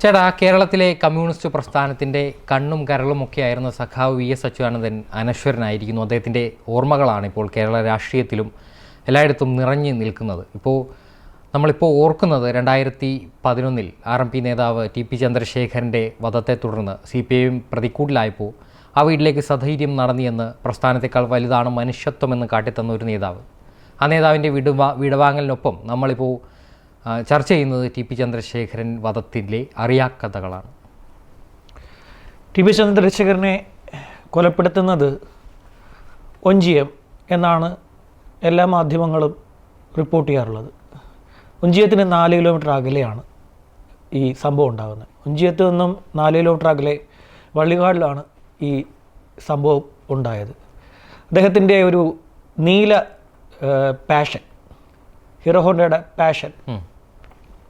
ചേട്ടാ കേരളത്തിലെ കമ്മ്യൂണിസ്റ്റ് പ്രസ്ഥാനത്തിന്റെ കണ്ണും കരളും ഒക്കെ ആയിരുന്ന സഖാവ് വി എസ് അച്യുതാനന്ദൻ അനശ്വരനായിരിക്കുന്നു. അദ്ദേഹത്തിന്റെ ഓർമ്മകളാണ് ഇപ്പോൾ കേരള രാഷ്ട്രീയത്തിലും എല്ലായിടത്തും നിറഞ്ഞു നിൽക്കുന്നത്. ഇപ്പോൾ നമ്മളിപ്പോൾ ഓർക്കുന്നത് രണ്ടായിരത്തി പതിനൊന്നിൽ ആർ എം പി നേതാവ് ടി പി ചന്ദ്രശേഖരന്റെ വധത്തെ തുടർന്ന് സി പി ഐയും പ്രതിക്കൂട്ടിലായപ്പോൾ ആ വീട്ടിലേക്ക് സധൈര്യം നടന്നിയെന്ന് പ്രസ്ഥാനത്തെക്കാൾ വലുതാണ് മനുഷ്യത്വമെന്ന് കാട്ടിത്തന്ന ഒരു നേതാവ്. ആ നേതാവിന്റെ വിടുവാ വിടവാങ്ങലിനൊപ്പം നമ്മളിപ്പോൾ ചർച്ച ചെയ്യുന്നത് ടി പി ചന്ദ്രശേഖരൻ വധത്തിലെ അറിയാക്കഥകളാണ്. ടി പി ചന്ദ്രശേഖരനെ കൊലപ്പെടുത്തുന്നത് ഒഞ്ചിയം എന്നാണ് എല്ലാ മാധ്യമങ്ങളും റിപ്പോർട്ട് ചെയ്യാറുള്ളത്. ഒഞ്ചിയത്തിന് നാല് കിലോമീറ്റർ അകലെയാണ് ഈ സംഭവം ഉണ്ടാകുന്നത്. ഒഞ്ചിയത്ത് നിന്നും നാല് കിലോമീറ്റർ അകലെ വള്ളിക്കാടിലാണ് ഈ സംഭവം ഉണ്ടായത്. അദ്ദേഹത്തിന്റെ ഒരു നീല പാഷൻ ഹീറോ ഹോണ്ടയുടെ പാഷൻ.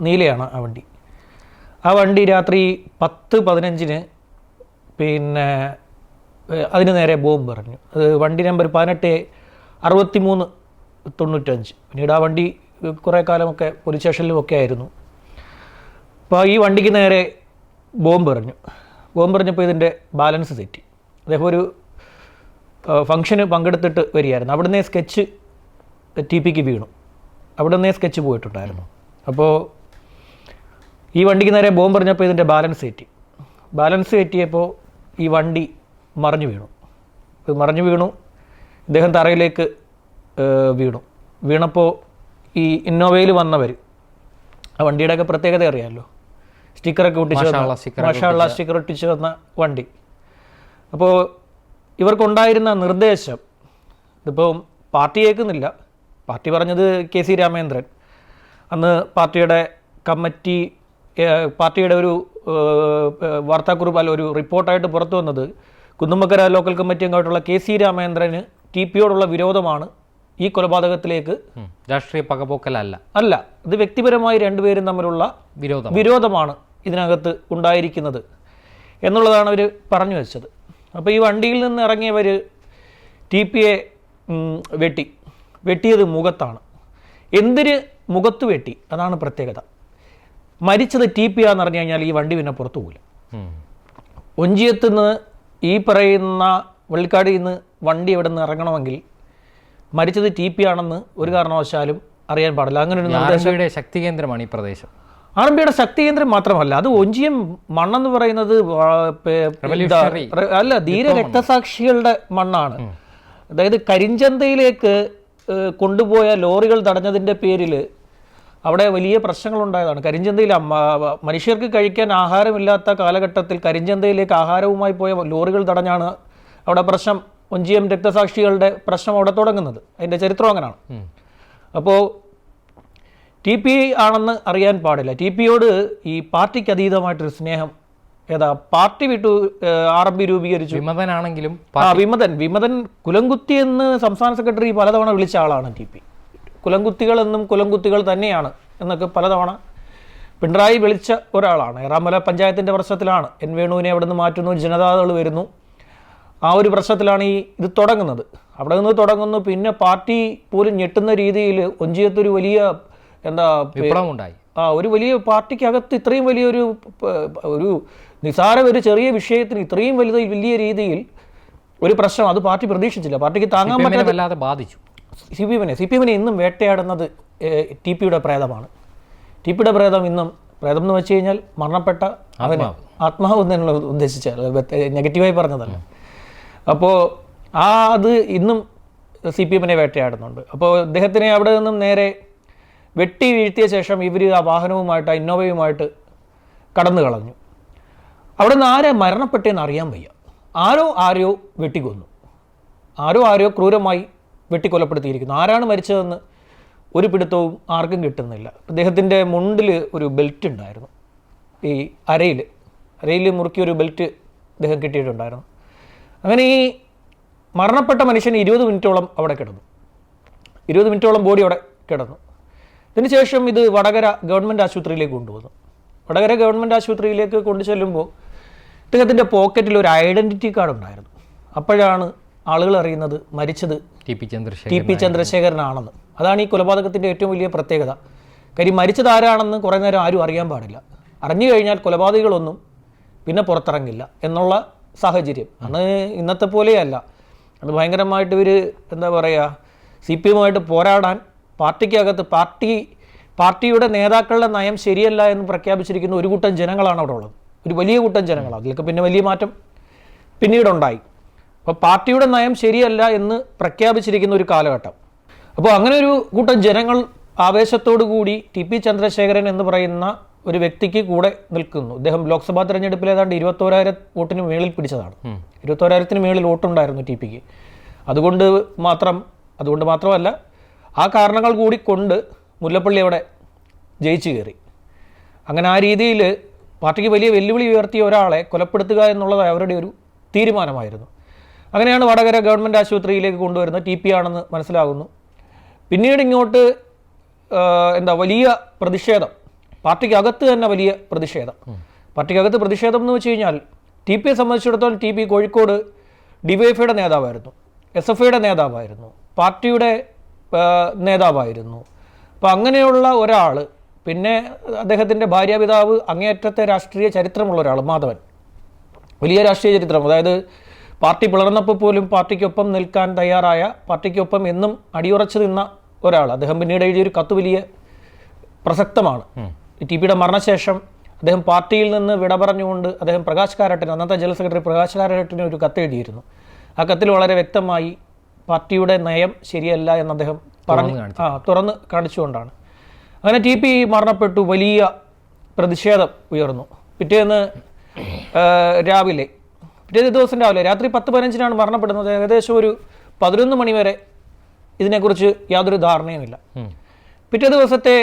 നീലയാണ് ആ വണ്ടി. ആ വണ്ടി രാത്രി പത്ത് പതിനഞ്ചിന് പിന്നെ അതിന് നേരെ ബോംബ് പറഞ്ഞു അത് വണ്ടി നമ്പർ പതിനെട്ട് അറുപത്തി മൂന്ന് തൊണ്ണൂറ്റഞ്ച്. പിന്നീട് ആ വണ്ടി കുറേ കാലമൊക്കെ പോലീസ് സ്റ്റേഷനിലും ഒക്കെ ആയിരുന്നു. അപ്പോൾ ഈ വണ്ടിക്ക് നേരെ ബോംബ് എറിഞ്ഞു. ബോംബ് എറിഞ്ഞപ്പോൾ ഇതിന്റെ ബാലൻസ് തെറ്റി. അദ്ദേഹം ഒരു ഫംഗ്ഷന് പങ്കെടുത്തിട്ട് വരികയായിരുന്നു. അവിടുന്ന് സ്കെച്ച് ടി പിക്ക് വീണു. അവിടുന്ന് സ്കെച്ച് പോയിട്ടുണ്ടായിരുന്നു. അപ്പോൾ ഈ വണ്ടിക്ക് നേരെ ബോംബ് എറിഞ്ഞപ്പോൾ ഇതിന്റെ ബാലൻസ് തെറ്റി. ബാലൻസ് തെറ്റിയപ്പോൾ ഈ വണ്ടി മറിഞ്ഞു വീണു. ഇത് മറിഞ്ഞു വീണു. ഇദ്ദേഹം തറയിലേക്ക് വീണു. വീണപ്പോൾ ഈ ഇന്നോവയിൽ വന്നവർ ആ വണ്ടിയുടെയൊക്കെ പ്രത്യേകത അറിയാമല്ലോ സ്റ്റിക്കറൊക്കെ ഒട്ടിച്ച് മഷാള സ്റ്റിക്കർ ഒട്ടിച്ച് വന്ന വണ്ടി. അപ്പോൾ ഇവർക്കുണ്ടായിരുന്ന നിർദ്ദേശം ഇതിപ്പോൾ പാർട്ടി കേൾക്കുന്നില്ല പാർട്ടി പറഞ്ഞത് കെ സി രാമേന്ദ്രൻ അന്ന് പാർട്ടിയുടെ കമ്മിറ്റി പാർട്ടിയുടെ ഒരു വാർത്താക്കുറിപ്പ് അല്ല ഒരു റിപ്പോർട്ടായിട്ട് പുറത്തു വന്നത് കുന്നുമ്മക്കര ലോക്കൽ കമ്മിറ്റി അംഗമായിട്ടുള്ള കെ സി രാമേന്ദ്രന് ടി പിയോടുള്ള വിരോധമാണ് ഈ കൊലപാതകത്തിലേക്ക്. രാഷ്ട്രീയ പകപോക്കലല്ല. അല്ല ഇത് വ്യക്തിപരമായി രണ്ടുപേരും തമ്മിലുള്ള വിരോധം വിരോധമാണ് ഇതിനകത്ത് ഉണ്ടായിരിക്കുന്നത് എന്നുള്ളതാണ് അവർ പറഞ്ഞു വെച്ചത്. അപ്പോൾ ഈ വണ്ടിയിൽ നിന്ന് ഇറങ്ങിയവർ ടി പി എ വെട്ടി. വെട്ടിയത് മുഖത്താണ്. എന്തിന് മുഖത്ത് വെട്ടി? അതാണ് പ്രത്യേകത. മരിച്ചത് ടി പി ആന്ന് പറഞ്ഞു കഴിഞ്ഞാൽ ഈ വണ്ടി പിന്നെ പുറത്തു പോകില്ല. ഒഞ്ചിയത്ത് നിന്ന് ഈ പറയുന്ന വെള്ളിക്കാടിൽ നിന്ന് വണ്ടി എവിടെ നിന്ന് ഇറങ്ങണമെങ്കിൽ മരിച്ചത് ടി പി ആണെന്ന് ഒരു കാരണവശാലും അറിയാൻ പാടില്ല. അങ്ങനെ ഒരു നിർദ്ദേശം ശക്തി കേന്ദ്രമാണ് ഈ പ്രദേശം. ആർ എം പിയുടെ ശക്തി കേന്ദ്രം മാത്രമല്ല അത് ഒഞ്ചിയം മണ്ണെന്ന് പറയുന്നത് അല്ല ധീര രക്തസാക്ഷികളുടെ മണ്ണാണ്. അതായത് കരിഞ്ചന്തയിലേക്ക് കൊണ്ടുപോയ ലോറികൾ തടഞ്ഞതിന്റെ പേരിൽ അവിടെ വലിയ പ്രശ്നങ്ങളുണ്ടായതാണ്. കരിഞ്ചന്തയിൽ മനുഷ്യർക്ക് കഴിക്കാൻ ആഹാരമില്ലാത്ത കാലഘട്ടത്തിൽ കരിഞ്ചന്തയിലേക്ക് ആഹാരവുമായി പോയ ലോറികൾ തടഞ്ഞാണ് അവിടെ പ്രശ്നം ഒഞ്ചിയം രക്തസാക്ഷികളുടെ പ്രശ്നം അവിടെ തുടങ്ങുന്നത്. അതിന്റെ ചരിത്രം അങ്ങനെയാണ്. അപ്പോൾ ടി പി ആണെന്ന് അറിയാൻ പാടില്ല. ടി പിയോട് ഈ പാർട്ടിക്ക് അതീതമായിട്ടൊരു സ്നേഹം ഏതാ പാർട്ടി വിട്ടു ആർ എം പി രൂപീകരിച്ചു. വിമതനാണെങ്കിലും ആ വിമതൻ വിമതൻ കുലംകുത്തി എന്ന് സംസ്ഥാന സെക്രട്ടറി പലതവണ വിളിച്ച ആളാണ് ടി പി. കുലംകുത്തികൾ എന്നും കുലംകുത്തികൾ തന്നെയാണ് എന്നൊക്കെ പലതവണ പിണറായി വിളിച്ച ഒരാളാണ്. ഏറാമല പഞ്ചായത്തിന്റെ പ്രശ്നത്തിലാണ്. എൻ വേണുവിനെ അവിടെ നിന്ന് മാറ്റുന്നു ജനതാദൾ വരുന്നു. ആ ഒരു പ്രശ്നത്തിലാണ് ഈ ഇത് തുടങ്ങുന്നത്. അവിടെ നിന്ന് തുടങ്ങുന്നു. പിന്നെ പാർട്ടി പോലും ഞെട്ടുന്ന രീതിയിൽ ഒഞ്ചിയത്തൊരു വലിയ എന്താ വിപ്ലവമുണ്ടായി. ആ ഒരു വലിയ പാർട്ടിക്കകത്ത് ഇത്രയും വലിയൊരു ഒരു നിസാര ഒരു ചെറിയ വിഷയത്തിന് ഇത്രയും വലുത് വലിയ രീതിയിൽ ഒരു പ്രശ്നം അത് പാർട്ടി പ്രതീക്ഷിച്ചില്ല. പാർട്ടിക്ക് താങ്ങാൻ പറ്റാതെ ബാധിച്ചു. സി പി എമ്മിനെ സി പി എമ്മിനെ ഇന്നും വേട്ടയാടുന്നത് ടി പിയുടെ പ്രേതമാണ്. ടി പിയുടെ പ്രേതം ഇന്നും പ്രേതം എന്ന് വെച്ച് കഴിഞ്ഞാൽ മരണപ്പെട്ട അവന് ആത്മാവ്. എന്നുള്ള ഉദ്ദേശിച്ച നെഗറ്റീവായി പറഞ്ഞതല്ല. അപ്പോൾ ആ അത് ഇന്നും സി പി എമ്മിനെ വേട്ടയാടുന്നുണ്ട്. അപ്പോൾ അദ്ദേഹത്തിനെ അവിടെ നിന്നും നേരെ വെട്ടി വീഴ്ത്തിയ ശേഷം ഇവർ ആ വാഹനവുമായിട്ട് ആ ഇന്നോവയുമായിട്ട് കടന്നു കളഞ്ഞു. അവിടെ നിന്ന് ആരെ മരണപ്പെട്ടെന്ന് അറിയാൻ വയ്യ. ആരോ ആരോ വെട്ടിക്കൊന്നു. ആരോ ആരോ ക്രൂരമായി വെട്ടിക്കൊലപ്പെടുത്തിയിരിക്കുന്നു. ആരാണ് മരിച്ചതെന്ന് ഒരു പിടുത്തവും ആർക്കും കിട്ടുന്നില്ല. അദ്ദേഹത്തിന്റെ മുണ്ടിൽ ഒരു ബെൽറ്റ് ഉണ്ടായിരുന്നു. ഈ അരയിൽ അരയിൽ മുറുക്കിയ ഒരു ബെൽറ്റ് അദ്ദേഹം കിട്ടിയിട്ടുണ്ടായിരുന്നു. അങ്ങനെ ഈ മരണപ്പെട്ട മനുഷ്യൻ ഇരുപത് മിനിറ്റോളം അവിടെ കിടന്നു. ഇരുപത് മിനിറ്റോളം ബോഡി അവിടെ കിടന്നു. ഇതിനുശേഷം ഇത് വടകര ഗവൺമെന്റ് ആശുപത്രിയിലേക്ക് കൊണ്ടുവന്നു. വടകര ഗവൺമെന്റ് ആശുപത്രിയിലേക്ക് കൊണ്ടു ചെല്ലുമ്പോൾ ഇദ്ദേഹത്തിന്റെ പോക്കറ്റിൽ ഒരു ഐഡന്റിറ്റി കാർഡ് ഉണ്ടായിരുന്നു. അപ്പോഴാണ് ആളുകൾ അറിയുന്നത് മരിച്ചത് ടി പി ടി പി ചന്ദ്രശേഖരനാണെന്ന്. അതാണ് ഈ കൊലപാതകത്തിന്റെ ഏറ്റവും വലിയ പ്രത്യേകത. കാര്യം മരിച്ചത് ആരാണെന്ന് കുറേ നേരം ആരും അറിയാൻ പാടില്ല. അറിഞ്ഞു കഴിഞ്ഞാൽ കൊലപാതകികളൊന്നും പിന്നെ പുറത്തിറങ്ങില്ല എന്നുള്ള സാഹചര്യം. അന്ന് ഇന്നത്തെ പോലെയല്ല. അന്ന് ഭയങ്കരമായിട്ട് ഇവർ എന്താ പറയുക സി പി എമ്മുമായിട്ട് പോരാടാൻ പാർട്ടിക്കകത്ത് പാർട്ടി പാർട്ടിയുടെ നേതാക്കളുടെ നയം ശരിയല്ല എന്ന് പ്രഖ്യാപിച്ചിരിക്കുന്ന ഒരു കൂട്ടം ജനങ്ങളാണ് അവിടെ ഉള്ളത്. ഒരു വലിയ കൂട്ടം ജനങ്ങളാണ്. അതിലൊക്കെ പിന്നെ വലിയ മാറ്റം പിന്നീടുണ്ടായി. അപ്പോൾ പാർട്ടിയുടെ നയം ശരിയല്ല എന്ന് പ്രഖ്യാപിച്ചിരിക്കുന്ന ഒരു കാലഘട്ടം. അപ്പോൾ അങ്ങനെ ഒരു കൂട്ടം ജനങ്ങൾ ആവേശത്തോടു കൂടി ടി പി ചന്ദ്രശേഖരൻ എന്ന് പറയുന്ന ഒരു വ്യക്തിക്ക് കൂടെ നിൽക്കുന്നു. അദ്ദേഹം ലോക്സഭാ തെരഞ്ഞെടുപ്പിൽ ഏതാണ്ട് ഇരുപത്തോരായിരം വോട്ടിന് മേളിൽ പിടിച്ചതാണ്. ഇരുപത്തോരായിരത്തിന് മേളിൽ വോട്ടുണ്ടായിരുന്നു ടി പിക്ക്. അതുകൊണ്ട് മാത്രം അതുകൊണ്ട് മാത്രമല്ല ആ കാരണങ്ങൾ കൂടി കൊണ്ട് മുല്ലപ്പള്ളി അവിടെ ജയിച്ചു കയറി. അങ്ങനെ ആ രീതിയിൽ പാർട്ടിക്ക് വലിയ വെല്ലുവിളി ഉയർത്തിയ ഒരാളെ കൊലപ്പെടുത്തുക എന്നുള്ളത് അവരുടെ ഒരു തീരുമാനമായിരുന്നു. അങ്ങനെയാണ് വടകര ഗവൺമെന്റ് ആശുപത്രിയിലേക്ക് കൊണ്ടുവരുന്നത്. ടി പി ആണെന്ന് മനസ്സിലാകുന്നു. പിന്നീട് ഇങ്ങോട്ട് എന്താ വലിയ പ്രതിഷേധം. പാർട്ടിക്കകത്ത് തന്നെ വലിയ പ്രതിഷേധം. പാർട്ടിക്കകത്ത് പ്രതിഷേധം എന്ന് വെച്ച് കഴിഞ്ഞാൽ ടി പിയെ സംബന്ധിച്ചിടത്തോളം ടി പി കോഴിക്കോട് ഡിവൈഎഫ്ഐയുടെ നേതാവായിരുന്നു. എസ് എഫ് ഐയുടെ നേതാവായിരുന്നു. പാർട്ടിയുടെ നേതാവായിരുന്നു. അപ്പോൾ അങ്ങനെയുള്ള ഒരാൾ പിന്നെ അദ്ദേഹത്തിന്റെ ഭാര്യാപിതാവ് അങ്ങേയറ്റത്തെ രാഷ്ട്രീയ ചരിത്രമുള്ള ഒരാൾ മാധവൻ. വലിയ രാഷ്ട്രീയ ചരിത്രം. അതായത് പാർട്ടി പിളർന്നപ്പോൾ പോലും പാർട്ടിക്കൊപ്പം നിൽക്കാൻ തയ്യാറായ പാർട്ടിക്കൊപ്പം എന്നും അടിയുറച്ചു നിന്ന ഒരാൾ. അദ്ദേഹം പിന്നീട് എഴുതിയൊരു കത്ത് വലിയ പ്രസക്തമാണ് ടി പിയുടെ മരണശേഷം അദ്ദേഹം പാർട്ടിയിൽ നിന്ന് വിട പറഞ്ഞുകൊണ്ട് അദ്ദേഹം പ്രകാശ് കാരാട്ടിന് അന്നത്തെ ജനറൽ സെക്രട്ടറി പ്രകാശ് കാരാട്ടിന് ഒരു കത്ത് എഴുതിയിരുന്നു ആ കത്തിൽ വളരെ വ്യക്തമായി പാർട്ടിയുടെ നയം ശരിയല്ല എന്ന് അദ്ദേഹം പറഞ്ഞു ആ തുറന്ന് കാണിച്ചുകൊണ്ടാണ്. അങ്ങനെ ടി പി മരണപ്പെട്ടു. വലിയ പ്രതിഷേധം ഉയർന്നു. പിറ്റേന്ന് രാവിലെ പിറ്റേ ദിവസം രാവിലെ രാത്രി പത്ത് പതിനഞ്ചിനാണ് മരണപ്പെടുന്നത്. ഏകദേശം ഒരു പതിനൊന്ന് മണി വരെ ഇതിനെക്കുറിച്ച് യാതൊരു ധാരണയുമില്ല. പിറ്റേ ദിവസത്തെ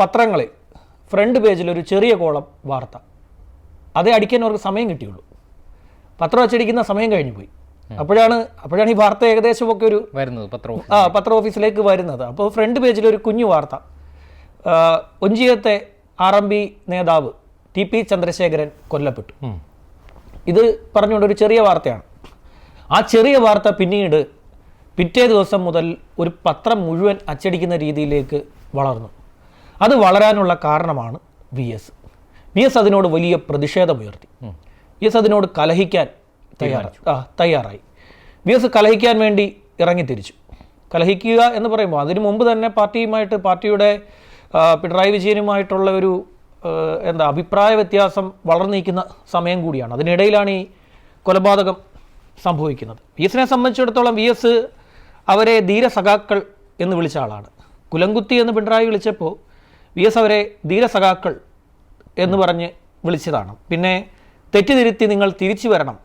പത്രങ്ങളിൽ ഫ്രണ്ട് പേജിൽ ഒരു ചെറിയ കോളം വാർത്ത. അതേ അടിക്കാൻ അവർക്ക് സമയം കിട്ടിയുള്ളൂ. പത്രം അച്ചടിക്കുന്ന സമയം കഴിഞ്ഞു പോയി. അപ്പോഴാണ് അപ്പോഴാണ് ഈ വാർത്ത ഏകദേശമൊക്കെ ഒരു വരുന്നത് പത്ര ആ പത്ര ഓഫീസിലേക്ക് വരുന്നത്. അപ്പോൾ ഫ്രണ്ട് പേജിൽ ഒരു കുഞ്ഞു വാർത്ത. ഒഞ്ചിയത്തെ ആർ എം ബി നേതാവ് ടി പി ചന്ദ്രശേഖരൻ കൊല്ലപ്പെട്ടു. ഇത് പറഞ്ഞുകൊണ്ട് ഒരു ചെറിയ വാർത്തയാണ്. ആ ചെറിയ വാർത്ത പിന്നീട് പിറ്റേ ദിവസം മുതൽ ഒരു പത്രം മുഴുവൻ അച്ചടിക്കുന്ന രീതിയിലേക്ക് വളർന്നു. അത് വളരാനുള്ള കാരണമാണ് വി എസ്. വി എസ് അതിനോട് വലിയ പ്രതിഷേധമുയർത്തി. വി എസ് അതിനോട് കലഹിക്കാൻ തയ്യാറായി. ആ തയ്യാറായി. വി എസ് കലഹിക്കാൻ വേണ്ടി ഇറങ്ങിത്തിരിച്ചു കലഹിക്കുക എന്ന് പറയുമ്പോൾ അതിനു മുമ്പ് തന്നെ പാർട്ടിയുമായിട്ട് പാർട്ടിയുടെ പിണറായി വിജയനുമായിട്ടുള്ള ഒരു എന്താ അഭിപ്രായ വ്യത്യാസം വളർന്നിരിക്കുന്ന സമയം കൂടിയാണ്. അതിനിടയിലാണ് ഈ കൊലപാതകം സംഭവിക്കുന്നത്. വി എസിനെ സംബന്ധിച്ചിടത്തോളം വി എസ് അവരെ ധീരസഖാക്കൾ എന്ന് വിളിച്ച ആളാണ്. കുലംകുത്തി എന്ന് പിണറായി വിളിച്ചപ്പോൾ വി എസ് അവരെ ധീരസഖാക്കൾ എന്ന് പറഞ്ഞ് വിളിച്ചതാണ്. പിന്നെ തെറ്റിതിരുത്തി നിങ്ങൾ തിരിച്ചു വരണം.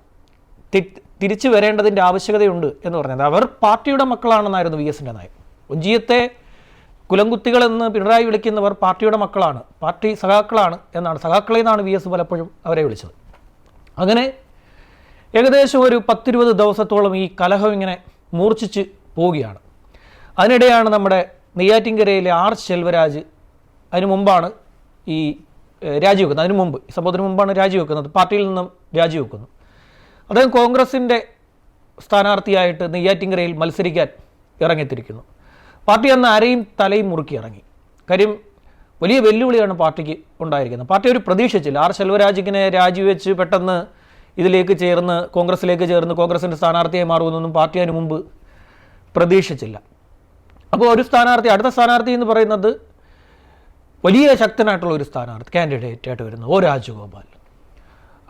തിരിച്ചു വരേണ്ടതിന്റെ ആവശ്യകതയുണ്ട് എന്ന് പറഞ്ഞത്. അവർ പാർട്ടിയുടെ മക്കളാണെന്നായിരുന്നു വി എസിന്റെ നയം. ഒഞ്ചിയത്തെ കുലംകുത്തികളെന്ന് പിണറായി വിളിക്കുന്നവർ പാർട്ടിയുടെ മക്കളാണ്. പാർട്ടി സഖാക്കളാണ് എന്നാണ്. സഖാക്കളെ എന്നാണ് വി എസ് പലപ്പോഴും അവരെ വിളിച്ചത്. അങ്ങനെ ഏകദേശം ഒരു പത്തിരുപത് ദിവസത്തോളം ഈ കലഹം ഇങ്ങനെ മൂർച്ഛിച്ച് പോവുകയാണ്. അതിനിടെയാണ് നമ്മുടെ നെയ്യാറ്റിൻകരയിലെ ആർ ശെൽവരാജ് അതിനു മുമ്പാണ് ഈ രാജിവെക്കുന്നത്. അതിനു മുമ്പ് സംഭവത്തിന് മുമ്പാണ് രാജിവെക്കുന്നത്. പാർട്ടിയിൽ നിന്നും രാജിവെക്കുന്നു. അദ്ദേഹം കോൺഗ്രസിന്റെ സ്ഥാനാർത്ഥിയായിട്ട് നെയ്യാറ്റിൻകരയിൽ മത്സരിക്കാൻ ഇറങ്ങിത്തിരിക്കുന്നു. പാർട്ടി അന്ന് ആരെയും തലയും മുറുക്കി ഇറങ്ങി. കാര്യം വലിയ വെല്ലുവിളിയാണ് പാർട്ടിക്ക് ഉണ്ടായിരിക്കുന്നത്. പാർട്ടി ഒരു പ്രതീക്ഷിച്ചില്ല. ആർ ശെൽവരാജിനെ രാജിവെച്ച് പെട്ടെന്ന് ഇതിലേക്ക് ചേർന്ന് കോൺഗ്രസിലേക്ക് ചേർന്ന് കോൺഗ്രസിന്റെ സ്ഥാനാർത്ഥിയായി മാറുമെന്നൊന്നും പാർട്ടി അതിന് മുമ്പ് പ്രതീക്ഷിച്ചില്ല. അപ്പോൾ ഒരു സ്ഥാനാർത്ഥി അടുത്ത സ്ഥാനാർത്ഥി എന്ന് പറയുന്നത് വലിയ ശക്തനായിട്ടുള്ള ഒരു സ്ഥാനാർത്ഥി കാൻഡിഡേറ്റ് ആയിട്ട് വരുന്നത് ഒ രാജഗോപാൽ.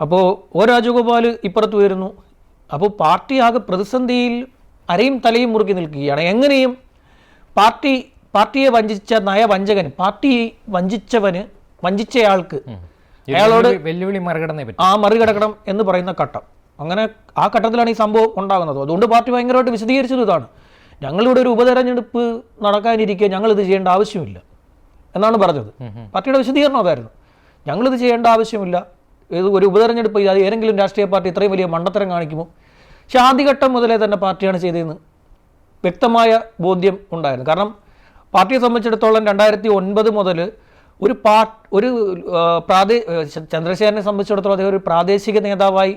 അപ്പോൾ ഒ രാജഗോപാൽ ഇപ്പുറത്ത് വരുന്നു. അപ്പോൾ പാർട്ടി ആകെ പ്രതിസന്ധിയിൽ അരയും തലയും മുറുക്കി നിൽക്കുകയാണ്. എങ്ങനെയും പാർട്ടി പാർട്ടിയെ വഞ്ചിച്ച നയവഞ്ചകന് പാർട്ടി വഞ്ചിച്ചവന് വഞ്ചിച്ചയാൾക്ക് അയാളോട് വെല്ലുവിളി- മറികടന്ന ആ മറികടക്കണം എന്ന് പറയുന്ന ഘട്ടം. അങ്ങനെ ആ ഘട്ടത്തിലാണ് ഈ സംഭവം ഉണ്ടാകുന്നത്. അതുകൊണ്ട് പാർട്ടി ഭയങ്കരമായിട്ട് വിശദീകരിച്ചത് ഇതാണ്. ഞങ്ങളിവിടെ ഒരു ഉപതെരഞ്ഞെടുപ്പ് നടക്കാനിരിക്കെ ഞങ്ങൾ ഇത് ചെയ്യേണ്ട ആവശ്യമില്ല എന്നാണ് പറഞ്ഞത്. പാർട്ടിയുടെ വിശദീകരണം അതായിരുന്നു. ഞങ്ങളിത് ചെയ്യേണ്ട ആവശ്യമില്ല. ഇത് ഒരു ഉപതെരഞ്ഞെടുപ്പ് ചെയ്താൽ ഏതെങ്കിലും രാഷ്ട്രീയ പാർട്ടി ഇത്രയും വലിയ മണ്ടത്തരം കാണിക്കുമോ? പക്ഷേ ആദ്യഘട്ടം മുതലേ തന്നെ പാർട്ടിയാണ് ചെയ്തതെന്ന് വ്യക്തമായ ബോധ്യം ഉണ്ടായിരുന്നു. കാരണം പാർട്ടിയെ സംബന്ധിച്ചിടത്തോളം രണ്ടായിരത്തി ഒൻപത് മുതൽ ഒരു പാ ഒരു പ്രാദേ ചന്ദ്രശേഖരനെ സംബന്ധിച്ചിടത്തോളം അദ്ദേഹം ഒരു പ്രാദേശിക നേതാവായി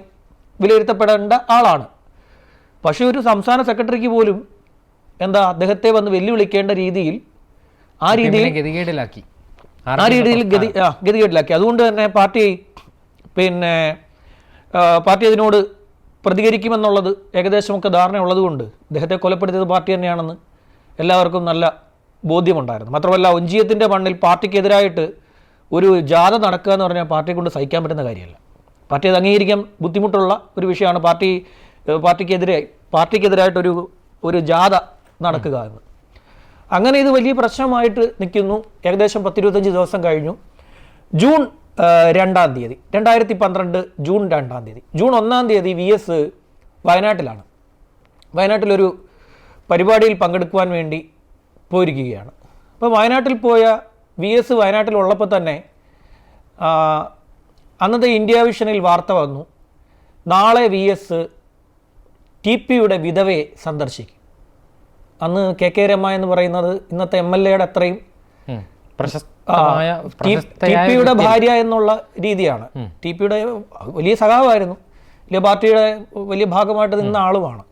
വിലയിരുത്തപ്പെടേണ്ട ആളാണ്. പക്ഷേ ഒരു സംസ്ഥാന സെക്രട്ടറിക്ക് പോലും എന്താ അദ്ദേഹത്തെ വന്ന് വെല്ലുവിളിക്കേണ്ട രീതിയിൽ ആ രീതിയിൽ ഗതികേടിലാക്കി. ആ രീതിയിൽ ഗതി ആ ഗതികേട്ടിലാക്കി അതുകൊണ്ട് തന്നെ പാർട്ടി പിന്നെ പാർട്ടി അതിനോട് പ്രതികരിക്കുമെന്നുള്ളത് ഏകദേശമൊക്കെ ധാരണയുള്ളതുകൊണ്ട് അദ്ദേഹത്തെ കൊലപ്പെടുത്തിയത് പാർട്ടി തന്നെയാണെന്ന് എല്ലാവർക്കും നല്ല ബോധ്യമുണ്ടായിരുന്നു. മാത്രമല്ല ഒഞ്ചിയത്തിന്റെ മണ്ണിൽ പാർട്ടിക്കെതിരായിട്ട് ഒരു ജാഥ നടക്കുക എന്ന് പറഞ്ഞാൽ പാർട്ടിയെ കൊണ്ട് സഹിക്കാൻ പറ്റുന്ന കാര്യമല്ല. പാർട്ടി അത് അംഗീകരിക്കാൻ ബുദ്ധിമുട്ടുള്ള ഒരു വിഷയമാണ് പാർട്ടി പാർട്ടിക്കെതിരെ പാർട്ടിക്കെതിരായിട്ടൊരു ഒരു ജാഥ നടക്കുക എന്ന്. അങ്ങനെ ഇത് വലിയ പ്രശ്നമായിട്ട് നിൽക്കുന്നു. ഏകദേശം പത്തിരുപത്തഞ്ച് ദിവസം കഴിഞ്ഞു. ജൂൺ രണ്ടാം തീയതി. രണ്ടായിരത്തി പന്ത്രണ്ട് ജൂൺ രണ്ടാം തീയതി. ജൂൺ ഒന്നാം തീയതി വി എസ് വയനാട്ടിലാണ്. വയനാട്ടിലൊരു പരിപാടിയിൽ പങ്കെടുക്കുവാൻ വേണ്ടി പോയിരിക്കുകയാണ്. അപ്പോൾ വയനാട്ടിൽ പോയ വി എസ് വയനാട്ടിലുള്ളപ്പോൾ തന്നെ അന്നത്തെ ഇന്ത്യ വിഷനിൽ വാർത്ത വന്നു. നാളെ വി എസ് ടി പിയുടെ വിധവയെ സന്ദർശിക്കും. അന്ന് കെ കെ രമ എന്ന് പറയുന്നത് ഇന്നത്തെ എം എൽ എയുടെ അത്രയും. പ്രശസ്തമായ ഭാര്യ എന്നുള്ള രീതിയാണ്. ടി പിയുടെ വലിയ സഖാവായിരുന്നു. വലിയ പാർട്ടിയുടെ വലിയ ഭാഗമായിട്ട് നിന്ന ആളുമാണ്.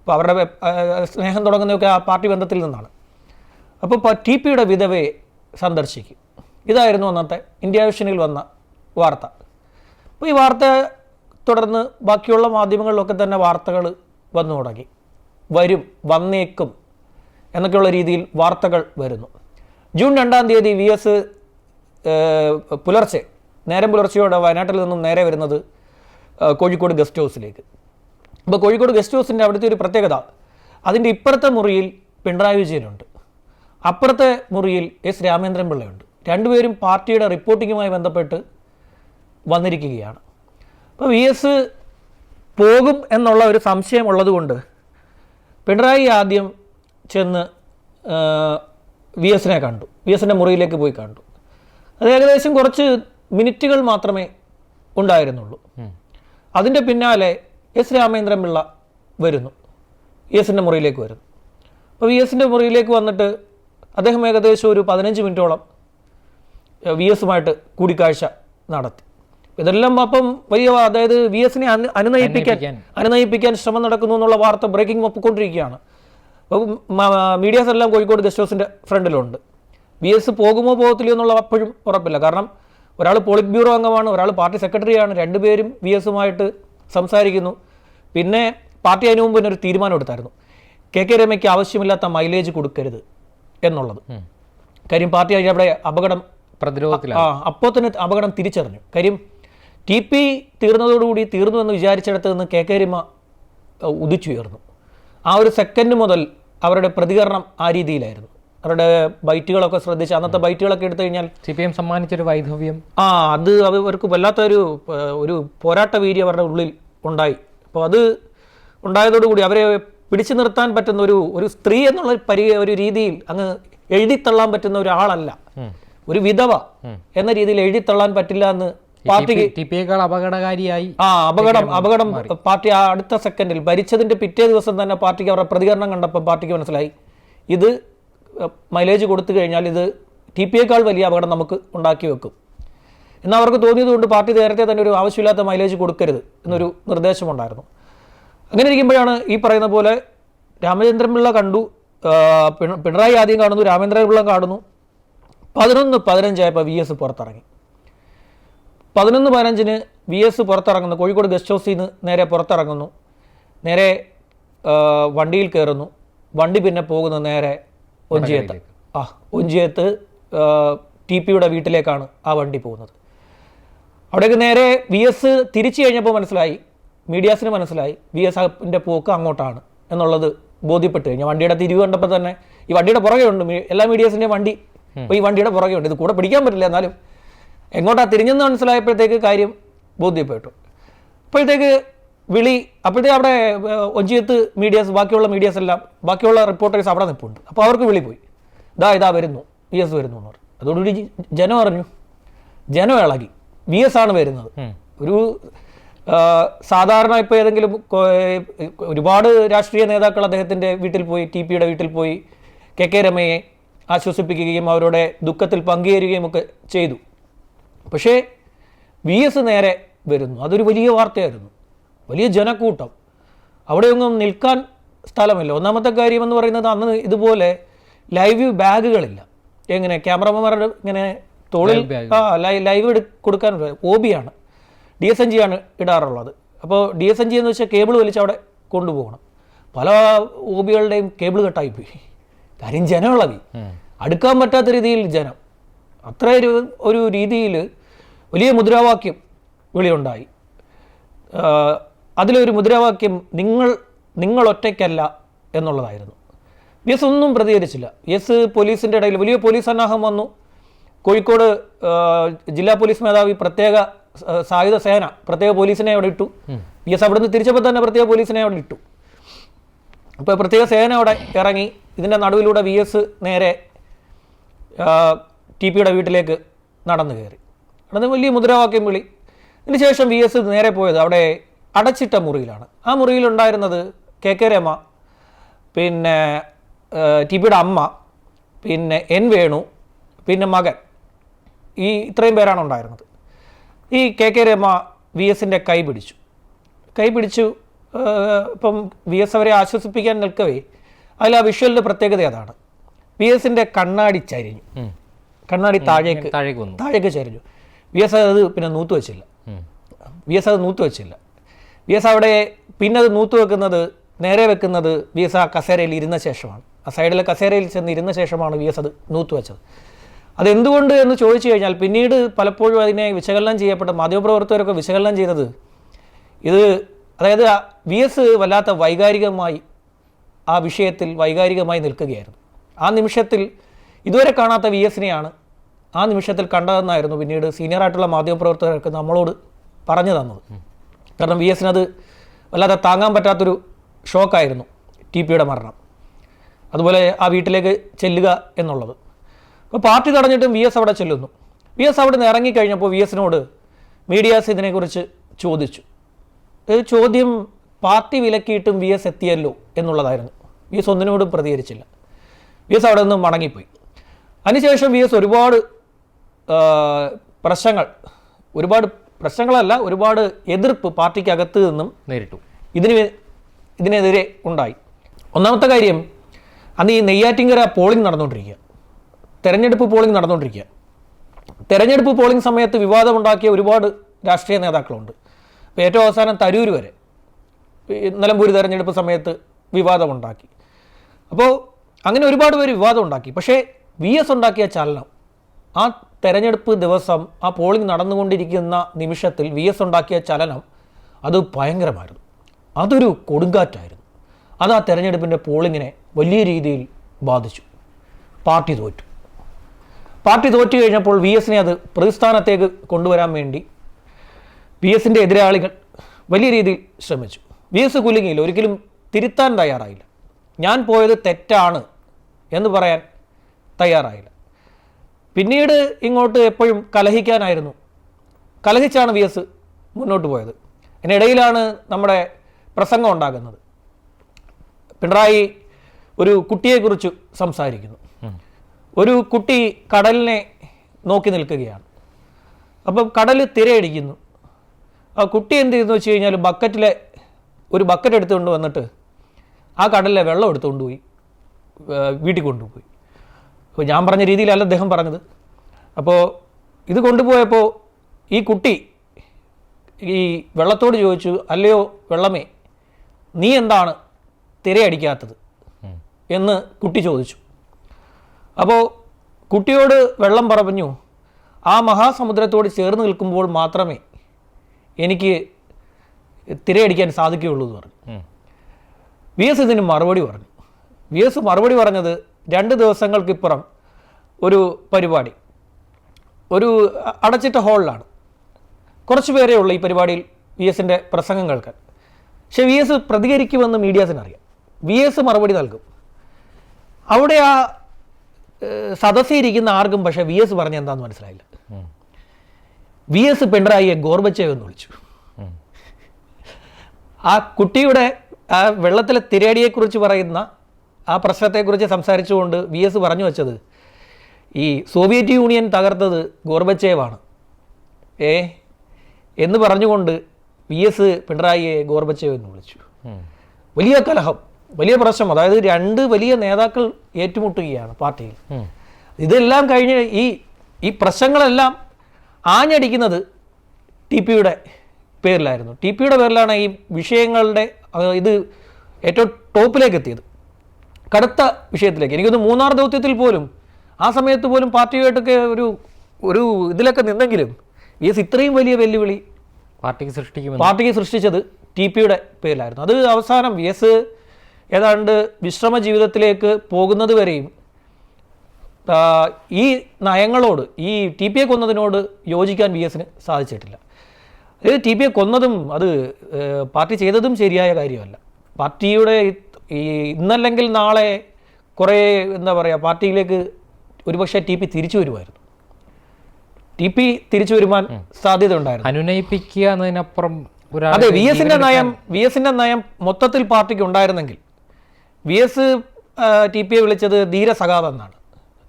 അപ്പോൾ അവരുടെ സ്നേഹം തുടങ്ങുന്നതൊക്കെ ആ പാർട്ടി ബന്ധത്തിൽ നിന്നാണ്. അപ്പോൾ ടി പിയുടെ വിധവയെ സന്ദർശിക്കും. ഇതായിരുന്നു അന്നത്തെ ഇന്ത്യ വിഷനിൽ വന്ന വാർത്ത. അപ്പോൾ ഈ വാർത്ത തുടർന്ന് ബാക്കിയുള്ള മാധ്യമങ്ങളിലൊക്കെ തന്നെ വാർത്തകൾ വന്നു തുടങ്ങി. വരും വന്നേക്കും എന്നൊക്കെയുള്ള രീതിയിൽ വാർത്തകൾ വരുന്നു. ജൂൺ രണ്ടാം തീയതി വി എസ് പുലർച്ചെ നേരം പുലർച്ചയോടെ വയനാട്ടിൽ നിന്നും നേരെ വരുന്നത് കോഴിക്കോട് ഗസ്റ്റ് ഹൗസിലേക്ക്. അപ്പോൾ കോഴിക്കോട് ഗസ്റ്റ് ഹൗസിന്റെ അവിടുത്തെ ഒരു പ്രത്യേകത അതിന്റെ ഇപ്പുറത്തെ മുറിയിൽ പിണറായി വിജയനുണ്ട്. അപ്പുറത്തെ മുറിയിൽ എസ് രാമേന്ദ്രൻ പിള്ളയുണ്ട്. രണ്ടുപേരും പാർട്ടിയുടെ റിപ്പോർട്ടിങ്ങുമായി ബന്ധപ്പെട്ട് വന്നിരിക്കുകയാണ്. അപ്പോൾ വി എസ് പോകും എന്നുള്ള ഒരു സംശയം ഉള്ളതുകൊണ്ട് പിണറായി ആദ്യം ചെന്ന് വി എസിനെ കണ്ടു. വി എസിന്റെ മുറിയിലേക്ക് പോയി കണ്ടു. അത് ഏകദേശം കുറച്ച് മിനിറ്റുകൾ മാത്രമേ ഉണ്ടായിരുന്നുള്ളൂ. അതിന്റെ പിന്നാലെ എസ് രാമേന്ദ്രൻ പിള്ള വരുന്നു. വി എസിന്റെ മുറിയിലേക്ക് വരുന്നു. അപ്പോൾ വി എസിന്റെ മുറിയിലേക്ക് വന്നിട്ട് അദ്ദേഹം ഏകദേശം ഒരു പതിനഞ്ച് മിനിറ്റോളം വി എസുമായിട്ട് കൂടിക്കാഴ്ച നടത്തി. ഇതെല്ലാം അപ്പം വലിയ അതായത് വി എസിനെ അനുനയിപ്പിക്കാൻ അനുനയിപ്പിക്കാൻ. അനുനയിപ്പിക്കാൻ ശ്രമം നടക്കുന്നു എന്നുള്ള വാർത്ത ബ്രേക്കിംഗ് ഒപ്പിക്കൊണ്ടിരിക്കുകയാണ് അപ്പം മീഡിയാസ് എല്ലാം കോഴിക്കോട് ഗസ്റ്റ് ഹൗസിന്റെ ഫ്രണ്ടിലുണ്ട്. ബി എസ് പോകുമോ പോകത്തില്ലയോ എന്നുള്ള അപ്പോഴും ഉറപ്പില്ല. കാരണം ഒരാൾ പോളിറ്റ് ബ്യൂറോ അംഗമാണ് ഒരാൾ പാർട്ടി സെക്രട്ടറിയാണ് രണ്ടുപേരും വി എസുമായിട്ട് സംസാരിക്കുന്നു. പിന്നെ പാർട്ടി അതിനു മുമ്പ് തന്നെ ഒരു തീരുമാനം എടുത്തായിരുന്നു. കെ കെ രമയ്ക്ക് ആവശ്യമില്ലാത്ത മൈലേജ് കൊടുക്കരുത് എന്നുള്ളത്. കാര്യം പാർട്ടി അവിടെ അപകടം പ്രതിരോധത്തിൽ ആ അപ്പോൾ തന്നെ അപകടം തിരിച്ചറിഞ്ഞു. കാര്യം ടി പി തീർന്നതോടുകൂടി തീർന്നു എന്ന് വിചാരിച്ചിടത്ത് നിന്ന് കെ കെ രമ ഉദിച്ചുയർന്നു. ആ ഒരു സെക്കൻഡ് മുതൽ അവരുടെ പ്രതികരണം ആ രീതിയിലായിരുന്നു. അവരുടെ ബൈറ്റുകളൊക്കെ ശ്രദ്ധിച്ച് അന്നത്തെ ബൈറ്റുകളൊക്കെ എടുത്തു കഴിഞ്ഞാൽ സി പി എം സമ്മാനിച്ചൊരു വൈധവ്യം. ആ അത് അവർക്ക് വല്ലാത്തൊരു ഒരു പോരാട്ട വീര്യം അവരുടെ ഉള്ളിൽ ഉണ്ടായി. അപ്പോൾ അത് ഉണ്ടായതോടുകൂടി അവരെ പിടിച്ചു നിർത്താൻ പറ്റുന്ന ഒരു ഒരു സ്ത്രീ എന്നുള്ള പരി ഒരു രീതിയിൽ അങ്ങ് എഴുതിത്തള്ളാൻ പറ്റുന്ന ഒരാളല്ല. ഒരു വിധവ എന്ന രീതിയിൽ എഴുതിത്തള്ളാൻ പറ്റില്ല എന്ന് പാർട്ടിക്ക് അപകടകാരിയായി ആ അപകടം അപകടം പാർട്ടി ആ അടുത്ത സെക്കൻഡിൽ ഭരിച്ചതിന്റെ പിറ്റേ ദിവസം തന്നെ പാർട്ടിക്ക് അവരുടെ പ്രതികരണം കണ്ടപ്പോൾ പാർട്ടിക്ക് മനസ്സിലായി. ഇത് മൈലേജ് കൊടുത്തു കഴിഞ്ഞാൽ ഇത് ടി പിയേക്കാൾ വലിയ അപകടം നമുക്ക് ഉണ്ടാക്കി വെക്കും. എന്നാൽ അവർക്ക് തോന്നിയതുകൊണ്ട് പാർട്ടി നേരത്തെ തന്നെ ഒരു ആവശ്യമില്ലാത്ത മൈലേജ് കൊടുക്കരുത് എന്നൊരു നിർദ്ദേശമുണ്ടായിരുന്നു. അങ്ങനെ ഇരിക്കുമ്പോഴാണ് ഈ പറയുന്ന പോലെ രാമചന്ദ്രൻ പിള്ള കണ്ടു പിണറായി ആദ്യം കാണുന്നു രാമചന്ദ്രൻ പിള്ള കാണുന്നു. പതിനൊന്ന് പതിനഞ്ചായപ്പോൾ വി എസ് പുറത്തിറങ്ങി. പതിനൊന്ന് പതിനഞ്ചിന് വി എസ് പുറത്തിറങ്ങുന്നു. കോഴിക്കോട് ഗസ്റ്റ് ഹൗസിൽ നിന്ന് നേരെ പുറത്തിറങ്ങുന്നു. നേരെ വണ്ടിയിൽ കയറുന്നു. വണ്ടി പിന്നെ പോകുന്നു നേരെ ഒഞ്ചിയത്ത്. ആ ഒഞ്ചിയത്ത് ടി പിയുടെ വീട്ടിലേക്കാണ് ആ വണ്ടി പോകുന്നത്. അവിടേക്ക് നേരെ വി എസ് തിരിച്ചു കഴിഞ്ഞപ്പോൾ മനസ്സിലായി മീഡിയാസിന് മനസ്സിലായി വി എസ് അപ്പിന്റെ പോക്ക് അങ്ങോട്ടാണ് എന്നുള്ളത് ബോധ്യപ്പെട്ട് കഴിഞ്ഞു. വണ്ടിയുടെ തിരിവ് കണ്ടപ്പോൾ തന്നെ ഈ വണ്ടിയുടെ പുറകെ ഉണ്ട് എല്ലാ മീഡിയാസിന്റെയും വണ്ടി. അപ്പോൾ ഈ വണ്ടിയുടെ പുറകെ ഉണ്ട് ഇത് കൂടെ പിടിക്കാൻ പറ്റില്ല എന്നാലും എങ്ങോട്ടാ തിരിഞ്ഞെന്ന് മനസ്സിലായപ്പോഴത്തേക്ക് കാര്യം ബോധ്യപ്പെട്ടു. അപ്പോഴത്തേക്ക് വിളി അപ്പോഴത്തേക്ക് അവിടെ ഒഞ്ചിയത്ത് മീഡിയാസ് ബാക്കിയുള്ള മീഡിയാസ് എല്ലാം ബാക്കിയുള്ള റിപ്പോർട്ടേഴ്സ് അവിടെ നിൽപ്പുണ്ട് അപ്പോൾ അവർക്ക് വിളി പോയി. ഇതാ ഇതാ വരുന്നു വി എസ് വരുന്നു എന്ന് പറഞ്ഞു. അതോടുകൂടി ജനം അറിഞ്ഞു. ജനം ഇളകി. വി എസ് ആണ് വരുന്നത്. ഒരു സാധാരണ ഇപ്പോൾ ഏതെങ്കിലും ഒരുപാട് രാഷ്ട്രീയ നേതാക്കൾ അദ്ദേഹത്തിന്റെ വീട്ടിൽ പോയി ടി പിയുടെ വീട്ടിൽ പോയി കെ കെ രമയെ ആശ്വസിപ്പിക്കുകയും അവരുടെ ദുഃഖത്തിൽ പങ്കുചേരുകയും ഒക്കെ ചെയ്തു. പക്ഷേ വി എസ് നേരെ വരുന്നു. അതൊരു വലിയ വാർത്തയായിരുന്നു. വലിയ ജനക്കൂട്ടം. അവിടെയൊന്നും നിൽക്കാൻ സ്ഥലമില്ല. ഒന്നാമത്തെ കാര്യം എന്ന് പറയുന്നത് അന്ന് ഇതുപോലെ ലൈവ് ബാഗുകളില്ല. എങ്ങനെ? ക്യാമറമാരുടെ ഇങ്ങനെ തോളിൽ ആ ലൈവ് എടു കൊടുക്കാൻ ഒ ബി ആണ്. ഡി എസ് എൻ ജി ആണ് ഇടാറുള്ളത്. അപ്പോൾ ഡി എസ് എൻ ജി എന്ന് വെച്ചാൽ കേബിൾ വലിച്ച് അവിടെ കൊണ്ടുപോകണം. പല ഒ ബികളുടെയും കേബിൾ കട്ടായി പോയി കാര്യം ജനമുള്ളവി അടുക്കാൻ പറ്റാത്ത രീതിയിൽ ജനം. അത്ര ഒരു ഒരു രീതിയിൽ വലിയ മുദ്രാവാക്യം വിളിയുണ്ടായി അതിലൊരു മുദ്രാവാക്യം നിങ്ങൾ നിങ്ങൾ ഒറ്റയ്ക്കല്ല എന്നുള്ളതായിരുന്നു. വി എസ് ഒന്നും പ്രതികരിച്ചില്ല. വി എസ് പോലീസിന്റെ ഇടയിൽ വലിയ പോലീസ് സന്നാഹം വന്നു. കോഴിക്കോട് ജില്ലാ പോലീസ് മേധാവി പ്രത്യേക സായുധ സേന പ്രത്യേക പോലീസിനെ അവിടെ ഇട്ടു. വി എസ് നിന്ന് തിരിച്ചപ്പോൾ തന്നെ പ്രത്യേക പോലീസിനെ അവിടെ ഇട്ടു. അപ്പോൾ പ്രത്യേക സേന അവിടെ ഇറങ്ങി. ഇതിന്റെ നടുവിലൂടെ വി എസ് നേരെ ടി പിയുടെ വീട്ടിലേക്ക് നടന്നു കയറി. നടന്ന് വലിയ മുദ്രാവാക്യം വിളി. അതിനുശേഷം ശേഷം വി എസ് നേരെ പോയത് അവിടെ അടച്ചിട്ട മുറിയിലാണ്. ആ മുറിയിലുണ്ടായിരുന്നത് കെ കെ രമ പിന്നെ ടി പിയുടെ അമ്മ പിന്നെ എൻ വേണു പിന്നെ മകൻ. ഈ ഇത്രയും പേരാണ് ഉണ്ടായിരുന്നത്. ഈ കെ കെ രമ വി എസിന്റെ കൈ പിടിച്ചു. കൈ പിടിച്ചു ഇപ്പം വി എസ് അവരെ ആശ്വസിപ്പിക്കാൻ നിൽക്കവേ അതിൽ ആ വിഷ്വലിന്റെ പ്രത്യേകത അതാണ്. വി എസിന്റെ കണ്ണാടി ചരിഞ്ഞു. കണ്ണാടി താഴേക്ക് താഴേക്ക് ചരിഞ്ഞു. വി എസ് അത് പിന്നെ നൂത്ത് വെച്ചില്ല. വി എസ് അത് നൂത്ത് വെച്ചില്ല. വി എസ് അവിടെ പിന്നെ അത് നൂത്ത് വെക്കുന്നത് നേരെ വെക്കുന്നത് വി എസ് ആ കസേരയിൽ ഇരുന്ന ശേഷമാണ്. ആ സൈഡിലെ കസേരയിൽ ചെന്ന് ഇരുന്ന ശേഷമാണ് വി എസ് അത് നൂത്ത് വെച്ചത്. അതെന്തുകൊണ്ട് എന്ന് ചോദിച്ചു കഴിഞ്ഞാൽ പിന്നീട് പലപ്പോഴും അതിനെ വിശകലനം ചെയ്യപ്പെട്ട മാധ്യമപ്രവർത്തകരൊക്കെ വിശകലനം ചെയ്തത് ഇത് അതായത് വി എസ് വല്ലാത്ത വൈകാരികമായി ആ വിഷയത്തിൽ വൈകാരികമായി നിൽക്കുകയായിരുന്നു. ആ നിമിഷത്തിൽ ഇതുവരെ കാണാത്ത വി എസിനെയാണ് ആ നിമിഷത്തിൽ കണ്ടതെന്നായിരുന്നു പിന്നീട് സീനിയർ ആയിട്ടുള്ള മാധ്യമപ്രവർത്തകർക്ക് നമ്മളോട് പറഞ്ഞു തന്നത്. കാരണം വി എസിനത് വല്ലാതെ താങ്ങാൻ പറ്റാത്തൊരു ഷോക്കായിരുന്നു ടി പിയുടെ മരണം. അതുപോലെ ആ വീട്ടിലേക്ക് ചെല്ലുക എന്നുള്ളത്. അപ്പോൾ പാർട്ടി തടഞ്ഞിട്ടും വി എസ് അവിടെ ചെല്ലുന്നു. വി എസ് അവിടെ നിന്ന് ഇറങ്ങിക്കഴിഞ്ഞപ്പോൾ വി എസിനോട് മീഡിയാസ് ഇതിനെക്കുറിച്ച് ചോദിച്ചു. ഒരു ചോദ്യം പാർട്ടി വിലക്കിയിട്ടും വി എസ് എത്തിയല്ലോ എന്നുള്ളതായിരുന്നു. വി എസ് ഒന്നിനോടും പ്രതികരിച്ചില്ല. വി എസ് അവിടെ നിന്ന് മടങ്ങിപ്പോയി. അതിനുശേഷം വി എസ് ഒരുപാട് പ്രശ്നങ്ങൾ. ഒരുപാട് പ്രശ്നങ്ങളല്ല ഒരുപാട് എതിർപ്പ് പാർട്ടിക്കകത്ത് നിന്നും നേരിട്ടു. ഇതിന് ഇതിനെതിരെ ഉണ്ടായി. ഒന്നാമത്തെ കാര്യം അന്ന് ഈ നെയ്യാറ്റിങ്കര പോളിംഗ് നടന്നുകൊണ്ടിരിക്കുക തെരഞ്ഞെടുപ്പ് പോളിംഗ് നടന്നുകൊണ്ടിരിക്കുക തെരഞ്ഞെടുപ്പ് പോളിംഗ് സമയത്ത് വിവാദമുണ്ടാക്കിയ ഒരുപാട് രാഷ്ട്രീയ നേതാക്കളുണ്ട്. ഇപ്പോൾ ഏറ്റവും അവസാനം തരൂർ വരെ നിലമ്പൂർ തെരഞ്ഞെടുപ്പ് സമയത്ത് വിവാദമുണ്ടാക്കി. അപ്പോൾ അങ്ങനെ ഒരുപാട് പേര് വിവാദം ഉണ്ടാക്കി പക്ഷേ വി എസ് ഉണ്ടാക്കിയ ചലനം ആ തെരഞ്ഞെടുപ്പ് ദിവസം ആ പോളിംഗ് നടന്നുകൊണ്ടിരിക്കുന്ന നിമിഷത്തിൽ വി എസ് ഉണ്ടാക്കിയ ചലനം അത് ഭയങ്കരമായിരുന്നു. അതൊരു കൊടുങ്കാറ്റായിരുന്നു. അത് ആ തെരഞ്ഞെടുപ്പിന്റെ പോളിങ്ങിനെ വലിയ രീതിയിൽ ബാധിച്ചു. പാർട്ടി തോറ്റു. പാർട്ടി തോറ്റു കഴിഞ്ഞപ്പോൾ വി എസിനെ അത് പ്രതിസ്ഥാനത്തേക്ക് കൊണ്ടുവരാൻ വേണ്ടി വി എസിന്റെ എതിരാളികൾ വലിയ രീതിയിൽ ശ്രമിച്ചു. വി എസ് കുലുങ്ങിയില്ല. ഒരിക്കലും തിരുത്താൻ തയ്യാറായില്ല. ഞാൻ പോയത് തെറ്റാണ് എന്ന് പറയാൻ തയ്യാറായില്ല. പിന്നീട് ഇങ്ങോട്ട് എപ്പോഴും കലഹിക്കാനായിരുന്നു. കലഹിച്ചാണ് വി എസ് മുന്നോട്ട് പോയത്. അതിനിടയിലാണ് നമ്മുടെ പ്രസംഗം ഉണ്ടാകുന്നത്. പിണറായി ഒരു കുട്ടിയെക്കുറിച്ച് സംസാരിക്കുന്നു. ഒരു കുട്ടി കടലിനെ നോക്കി നിൽക്കുകയാണ്. അപ്പം കടൽ തിരയടിക്കുന്നു. ആ കുട്ടി എന്ത് ചെയ്തെന്ന് വെച്ച് കഴിഞ്ഞാൽ ബക്കറ്റിലെ ഒരു ബക്കറ്റ് എടുത്തുകൊണ്ട് വന്നിട്ട് ആ കടലിലെ വെള്ളം എടുത്തുകൊണ്ട് പോയി വീട്ടിൽ കൊണ്ടുപോയി. അപ്പോൾ ഞാൻ പറഞ്ഞ രീതിയിലല്ല അദ്ദേഹം പറഞ്ഞത്. അപ്പോൾ ഇത് കൊണ്ടുപോയപ്പോൾ ഈ കുട്ടി ഈ വെള്ളത്തോട് ചോദിച്ചു അല്ലയോ വെള്ളമേ നീ എന്താണ് തിരയടിക്കാത്തത്? എന്ന് കുട്ടി ചോദിച്ചു. അപ്പോൾ കുട്ടിയോട് വെള്ളം പറഞ്ഞു ആ മഹാസമുദ്രത്തോട് ചേർന്ന് നിൽക്കുമ്പോൾ മാത്രമേ എനിക്ക് തിരയടിക്കാൻ സാധിക്കുകയുള്ളൂ എന്ന് പറഞ്ഞു. വി എസ് ഇതിന് മറുപടി പറഞ്ഞു. വി എസ് മറുപടി പറഞ്ഞത് രണ്ട് ദിവസങ്ങൾക്കിപ്പുറം ഒരു പരിപാടി. ഒരു അടച്ചിട്ട ഹാളിലാണ്. കുറച്ച് പേരേ ഉള്ളൂ ഈ പരിപാടിയിൽ വി എസിന്റെ പ്രസംഗം കേൾക്കാൻ പക്ഷേ വി എസ് പ്രതികരിക്കുമെന്ന് മീഡിയാസിനറിയാം. വി എസ് മറുപടി നൽകും. അവിടെ ആ ഇരിക്കുന്ന ആർക്കും പക്ഷേ വി എസ് പറഞ്ഞ എന്താന്ന് മനസ്സിലായില്ല. വി എസ് പിണറായിയെ ഗോർബച്ചേവ് എന്ന് വിളിച്ചു. ആ കുട്ടിയുടെ ആ വെള്ളത്തിലെ തിരയടിയെക്കുറിച്ച് പറയുന്ന ആ പ്രശ്നത്തെക്കുറിച്ച് സംസാരിച്ചുകൊണ്ട് വി എസ് പറഞ്ഞു വെച്ചത് ഈ സോവിയറ്റ് യൂണിയൻ തകർത്തത് ഗോർബച്ചേവാണ്. ഏ? എന്ന് പറഞ്ഞുകൊണ്ട് വി എസ് പിണറായിയെ ഗോർബച്ചേവ് എന്ന് വിളിച്ചു. വലിയ കലഹം വലിയ പ്രശ്നം. അതായത് രണ്ട് വലിയ നേതാക്കൾ ഏറ്റുമുട്ടുകയാണ് പാർട്ടിയിൽ. ഇതെല്ലാം കഴിഞ്ഞ് ഈ ഈ പ്രശ്നങ്ങളെല്ലാം ആഞ്ഞടിക്കുന്നത് ടി പിയുടെ പേരിലായിരുന്നു. ടി പിയുടെ പേരിലാണ് ഈ വിഷയങ്ങളുടെ ഇത് ഏറ്റവും ടോപ്പിലേക്ക് എത്തിയത്. കടുത്ത വിഷയത്തിലേക്ക്. എനിക്കൊന്ന് മൂന്നാർ ദൗത്യത്തിൽ പോലും ആ സമയത്ത് പോലും പാർട്ടിയുമായിട്ടൊക്കെ ഒരു ഒരു ഇതിലൊക്കെ നിന്നെങ്കിലും വി എസ് ഇത്രയും വലിയ വെല്ലുവിളി പാർട്ടിക്ക് സൃഷ്ടിക്കും പാർട്ടിക്ക് സൃഷ്ടിച്ചത് ടി പിയുടെ പേരിലായിരുന്നു. അത് അവസാനം വി എസ് ഏതാണ്ട് വിശ്രമ ജീവിതത്തിലേക്ക് പോകുന്നത് വരെയും ഈ നയങ്ങളോട് ഈ ടി പി എ കൊന്നതിനോട് യോജിക്കാൻ വി എസിന് സാധിച്ചിട്ടില്ല. അതായത് ടി പി എ കൊന്നതും അത് പാർട്ടി ചെയ്തതും ശരിയായ കാര്യമല്ല. പാർട്ടിയുടെ ഈ- ഇന്നല്ലെങ്കിൽ നാളെ കുറേ എന്താ പറയുക പാർട്ടിയിലേക്ക് ഒരുപക്ഷെ ടി പി തിരിച്ചു വരുമായിരുന്നു. ടി പി തിരിച്ചു വരുവാൻ സാധ്യത ഉണ്ടായിരുന്നു. അനുനയിപ്പിക്കുക എന്നതിനപ്പുറം അതെ വി എസിന്റെ നയം വി എസിന്റെ നയം മൊത്തത്തിൽ പാർട്ടിക്ക് ഉണ്ടായിരുന്നെങ്കിൽ വി എസ് ടി പിയെ വിളിച്ചത് ധീരസഖാവ് എന്നാണ്.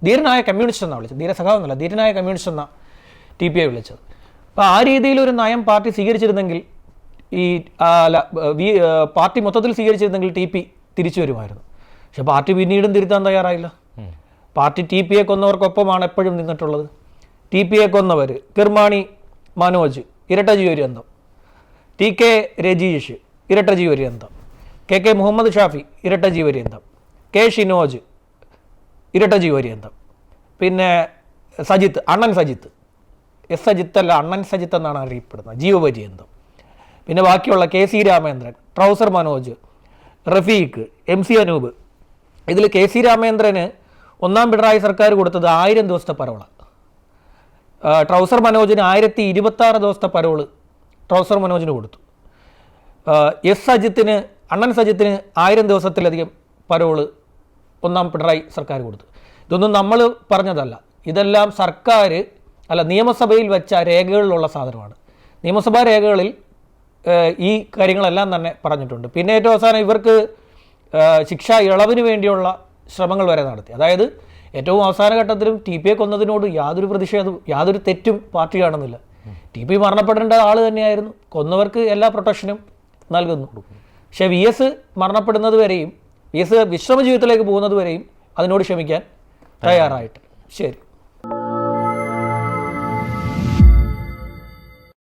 ധീരനായ കമ്മ്യൂണിസ്റ്റ് എന്നാണ് വിളിച്ചത്. ധീരസഖാവ് എന്നല്ല ധീരനായ കമ്മ്യൂണിസ്റ്റ് എന്ന ടി പിയെ വിളിച്ചത്. അപ്പോൾ ആ രീതിയിൽ ഒരു നയം പാർട്ടി സ്വീകരിച്ചിരുന്നെങ്കിൽ ഈ അല്ല വി പാർട്ടി മൊത്തത്തിൽ സ്വീകരിച്ചിരുന്നെങ്കിൽ ടി പി തിരിച്ചു വരുമായിരുന്നു. പക്ഷെ പാർട്ടി പിന്നീടും തിരുത്താൻ തയ്യാറായില്ല. പാർട്ടി ടി പി എ കൊന്നവർക്കൊപ്പമാണ് എപ്പോഴും നിന്നിട്ടുള്ളത്. ടി പി എ കൊന്നവർ കിർമാണി മനോജ് ഇരട്ട ജീവര്യന്തം ടി കെ രജീഷ് ഇരട്ട ജീവര്യന്തം കെ കെ മുഹമ്മദ് ഷാഫി ഇരട്ട ജീവര്യന്തം കെ ഷിനോജ് ഇരട്ട ജീവര്യന്തം പിന്നെ സജിത്ത് അണ്ണൻ സജിത്ത്. എസ് സജിത്ത് അല്ല അണ്ണൻ സജിത്ത് എന്നാണ് അറിയപ്പെടുന്നത്. ജീവപര്യന്തം പിന്നെ ബാക്കിയുള്ള K C Ramendran trouser Manoj Rafeeq M C Anoop. ഇതിൽ കെ സി രാമേന്ദ്രന് ഒന്നാം പിണറായി സർക്കാർ കൊടുത്തത് ആയിരം ദിവസത്തെ പരോള. ട്രൗസർ മനോജിന് ആയിരത്തി ഇരുപത്തി ആറ് ദിവസത്തെ പരോൾ ട്രൗസർ മനോജിന് കൊടുത്തു. എസ് സജിത്തിന് അണ്ണൻ സജിത്തിന് ആയിരം ദിവസത്തിലധികം പരോൾ ഒന്നാം പിണറായി സർക്കാർ കൊടുത്തു. ഇതൊന്നും നമ്മൾ പറഞ്ഞതല്ല. ഇതെല്ലാം സർക്കാർ അല്ല നിയമസഭയിൽ വെച്ച രേഖകളിലുള്ള സാധനമാണ്. നിയമസഭാ രേഖകളിൽ ഈ കാര്യങ്ങളെല്ലാം തന്നെ പറഞ്ഞിട്ടുണ്ട്. പിന്നെ ഏറ്റവും അവസാനം ഇവർക്ക് ശിക്ഷ ഇളവിന് വേണ്ടിയുള്ള ശ്രമങ്ങൾ വരെ നടത്തി. അതായത് ഏറ്റവും അവസാന ഘട്ടത്തിലും ടി പി എ കൊന്നതിനോട് യാതൊരു പ്രതിഷേധവും യാതൊരു തെറ്റും പാർട്ടി കാണുന്നില്ല. ടി പി മരണപ്പെടേണ്ട ആൾ തന്നെയായിരുന്നു. കൊന്നവർക്ക് എല്ലാ പ്രൊട്ടക്ഷനും നൽകുന്നു. പക്ഷേ വി എസ് മരണപ്പെടുന്നത് വരെയും വി എസ് വിശ്രമ ജീവിതത്തിലേക്ക് പോകുന്നത് വരെയും അതിനോട് ക്ഷമിക്കാൻ തയ്യാറായിട്ട്. ശരി.